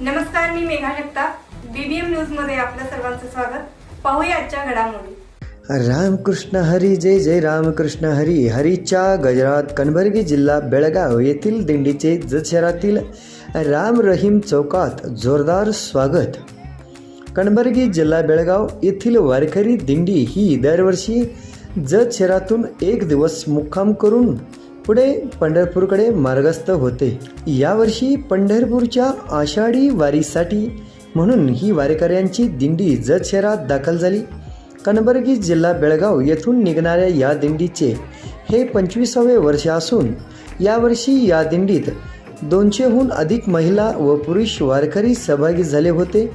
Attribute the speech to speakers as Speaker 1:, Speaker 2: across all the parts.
Speaker 1: नमस्कार मी मेघा जगताप. बीबीएम न्यूजमध्ये आपलं सर्वांचं स्वागत. पाहूया आजच्या घडामोडी.
Speaker 2: रामकृष्ण हरी जय जय रामकृष्ण हरी. हरीच्या गजरात कणबर्गी जिल्हा बेळगाव येथील दिंडीचे जत शहरातील राम रहीम चौकात जोरदार स्वागत. कणबर्गी जिल्हा बेळगाव येथील वारकरी दिंडी ही दरवर्षी जत शहरातून एक दिवस मुक्काम करून पुढे पंढरपूरकडे मार्गस्थ होते. यावर्षी पंढरपूरच्या आषाढी वारीसाठी म्हणून ही वारकऱ्यांची दिंडी जत शहरात दाखल झाली. कनबर्गी जिल्हा बेळगाव येथून निघणाऱ्या या दिंडीचे हे पंचवीसावे वर्ष असून यावर्षी या दिंडीत दोनशेहून अधिक महिला व पुरुष वारकरी सहभागी झाले होते.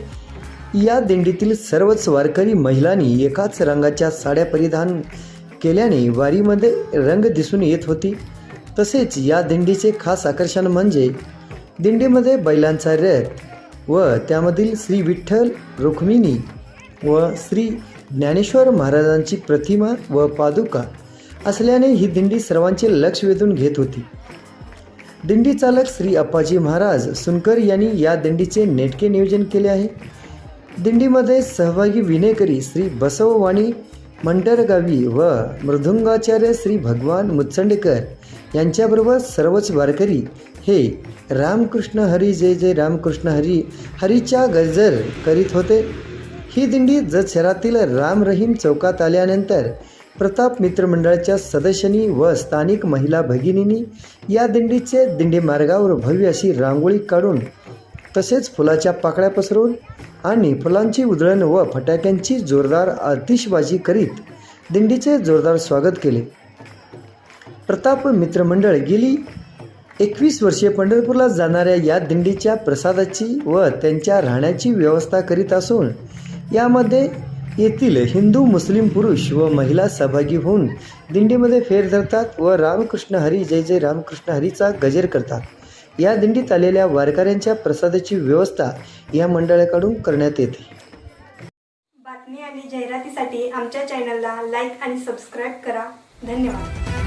Speaker 2: या दिंडीतील सर्वच वारकरी महिलांनी एकाच रंगाच्या साड्या परिधान केल्याने वारीमध्ये रंग दिसून येत होती. तसेच या दिंडीचे खास आकर्षण म्हणजे दिंडीमध्ये बैलांचा रथ व त्यामधील श्री विठ्ठल रुक्मिणी व श्री ज्ञानेश्वर महाराजांची प्रतिमा व पादुका असल्याने ही दिंडी सर्वांचे लक्ष वेधून घेत होती. दिंडी चालक श्री अप्पाजी महाराज सुनकर यांनी या दिंडीचे नेटके नियोजन केले आहे. दिंडीमध्ये सहभागी विनेकरी श्री बसववाणी मंटरगावी व मृदुंगाचार्य श्री भगवान मुचंडेकर यांच्याबरोबर सर्वच वारकरी हे रामकृष्ण हरी जय जय रामकृष्ण हरी हरीच्या गजर करीत होते. ही दिंडी जत शहरातील राम रहीम चौकात आल्यानंतर प्रताप मित्रमंडळाच्या सदस्यांनी व स्थानिक महिला भगिनींनी या दिंडीचे दिंडी मार्गावर भव्य अशी रांगोळी काढून तसेच फुलाच्या पाकळ्या पसरवून आणि फुलांची उधळण व फटाक्यांची जोरदार आतिषबाजी करीत दिंडीचे जोरदार स्वागत केले. प्रताप मित्रमंडळ गेली. एकवीस वर्षे पंढरपूरला जाणाऱ्या या दिंडीच्या प्रसादाची व त्यांच्या राहण्याची व्यवस्था करीत असून यामध्ये येथील हिंदू मुस्लिम पुरुष व महिला सहभागी होऊन दिंडीमध्ये फेर धरतात व रामकृष्ण हरी जय जय रामकृष्ण हरीचा गजर करतात. या दिंडीत आलेल्या वारकऱ्यांच्या प्रसादाची व्यवस्था या मंडळाकडून करण्यात येते.
Speaker 1: बातमी आणि जाहिरातीसाठी आमच्या चॅनलला लाईक आणि सबस्क्राईब करा. धन्यवाद.